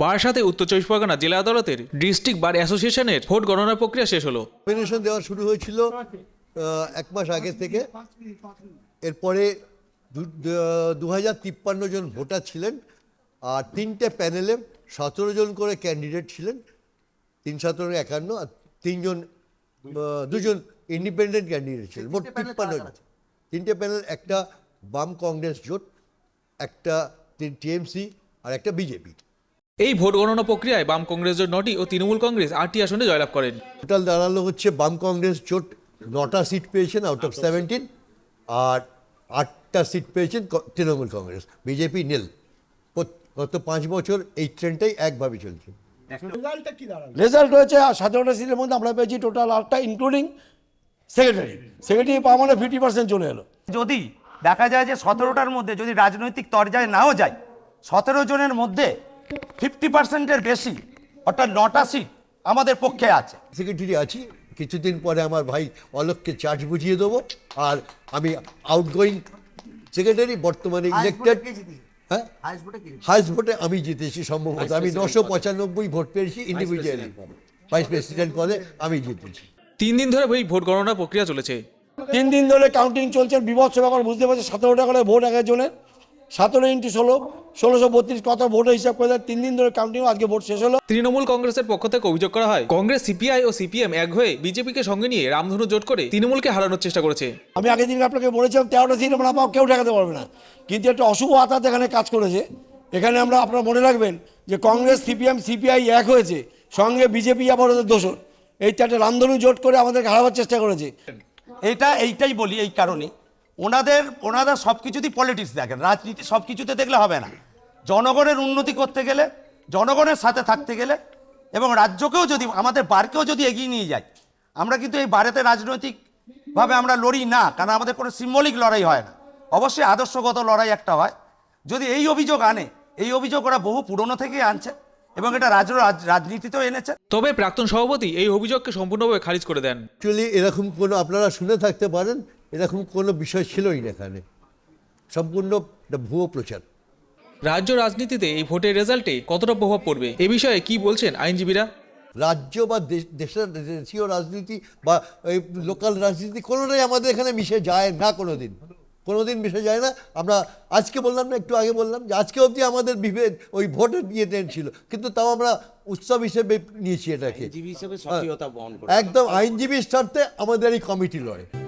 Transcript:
বারাসাতে উত্তর চব্বিশ পরগনা জেলা আদালতের ডিস্ট্রিক্ট বার অ্যাসোসিয়েশনের ভোট গণনা প্রক্রিয়া শেষ হলো। নমিনেশন দেওয়া শুরু হয়েছিল এক মাস আগে থেকে। এরপরে দু হাজার তিপ্পান্ন জন ভোটার ছিলেন আর তিনটে প্যানেলে সতেরো জন করে ক্যান্ডিডেট ছিলেন তিন সতেরো একান্ন আর তিনজন দুজন ইন্ডিপেন্ডেন্ট ক্যান্ডিডেট ছিলেন মোট তিপ্পান্ন জন। তিনটে প্যানেল একটা বাম কংগ্রেস জোট একটা টিএমসি আর একটা বিজেপি। এই ভোট গণনা প্রক্রিয়ায় বাম কংগ্রেস জোট নটি ও তৃণমূল কংগ্রেস আটটি আসনে জয়লাভ করেন। টোটাল দাঁড়াল হচ্ছে বাম কংগ্রেস জোট নটা সিট পেয়েছেন আউট অফ সেভেন্টিন আর আটটা সিট পেয়েছেন তৃণমূল কংগ্রেস। বিজেপি নীল গত পাঁচ বছর এই ট্রেনটাই একভাবে চলছে। রেজাল্ট হয়েছে আর সতেরোটা সিটের মধ্যে আমরা পেয়েছি টোটাল আটটা ইনক্লুডিং সেক্রেটারি সেক্রেটারি পাওয়া মানে ফিফটি পার্সেন্ট চলে এলো। যদি দেখা যায় যে সতেরোটার মধ্যে যদি রাজনৈতিক তরজায় নাও যায় সতেরো জনের মধ্যে ফিফটি পার্সেন্টের বেশি অর্থাৎ নটা সিট আমাদের পক্ষে আছে। সেক্রেটারি আছি কিছুদিন পরে আমার ভাই অলোককে চার্জ বুঝিয়ে দেবো আর আমি আউটগোয়িং সেক্রেটারি বর্তমানে ইলেক্টেড হ্যাঁ? ভোটে আমি জিতেছি সম্ভবত। আমি নশো পঁচানব্বই ভোট পেয়েছি ইন্ডিভিজুয়ালি ভাইস প্রেসিডেন্ট পদে। আমি জিতেছি। তিন দিন ধরে এই ভোট গণনা প্রক্রিয়া চলেছে। তিন দিন ধরে কাউন্টিং চলছে বিভৎস ব্যাপার বুঝতে পারছে সতেরোটা করে ভোট এক একজনের সতেরো ইন্টু ষোলো। ষোলোশো বত্রিশ কত ভোট হিসাব করে দেয়। তিন দিন ধরে কাউন্টিং আজকে ভোট শেষ হলো। তৃণমূল কংগ্রেসের পক্ষ থেকে অভিযোগ করা হয় কংগ্রেস সিপিআই ও সিপিএম এক হয়ে বিজেপিকে সঙ্গে নিয়ে রামধনু জোট করে তৃণমূলকে হারানোর চেষ্টা করেছে। আমি আগের দিন আপনাকে বলেছিলাম তেরোটা সিট আমরা পাও কেউ ঠেকাতে পারবে না। কিন্তু একটা অশুভ আতাত এখানে কাজ করেছে। এখানে আমরা আপনারা মনে রাখবেন যে কংগ্রেস সিপিএম সিপিআই এক হয়েছে সঙ্গে বিজেপি আবার ওদের দোষর। এই চারটে রামধনু জোট করে আমাদেরকে হারাবার চেষ্টা করেছে। এটা এইটাই বলি এই কারণে। ওনাদের ওনারা সব কিছুতেই পলিটিক্স দেখেন রাজনীতি সব কিছুতে দেখলে হবে না। জনগণের উন্নতি করতে গেলে জনগণের সাথে থাকতে গেলে এবং রাজ্যকেও যদি আমাদের বারকেও যদি এগিয়ে নিয়ে যায় আমরা কিন্তু এই বারেতে রাজনৈতিকভাবে আমরা লড়ি না কারণ আমাদের কোনো সিম্বলিক লড়াই হয় না। অবশ্যই আদর্শগত লড়াই একটা হয়। যদি এই অভিযোগ আনে এই অভিযোগ ওরা বহু পুরনো থেকেই আনছে এবং এটা রাজ রাজ- রাজনীতিতেও এনেছে। তবে প্রাক্তন সভাপতি এই অভিযোগকে সম্পূর্ণভাবে খারিজ করে দেন। অ্যাকচুয়ালি এরকম কোনো আপনারা শুনে থাকতে পারেন এরকম কোনো বিষয় ছিলই না এখানে। সম্পূর্ণ একটা ভুয়ো প্রচার। রাজ্য রাজনীতিতে এই ভোটের রেজাল্টে কতটা প্রভাব পড়বে? এ বিষয়ে কি বলছেন আইনজীবীরা? রাজ্য বা দেশ- দেশের দেশীয় রাজনীতি বা এই লোকাল রাজনীতি কোনোটাই আমাদের এখানে মিশে যায় না কোনো দিন কোনো দিন মিশে যায় না। আমরা আজকে বললাম না একটু আগে বললাম যে আজকে অবধি আমাদের বিভেদ ওই ভোটের নিয়ে ছিল। কিন্তু তাও আমরা উৎসব হিসেবে নিয়েছি এটাকে। হিসেবে সক্রিয়তা বহন করে একদম আইনজীবীর স্বার্থে আমাদের এই কমিটি লড়ে।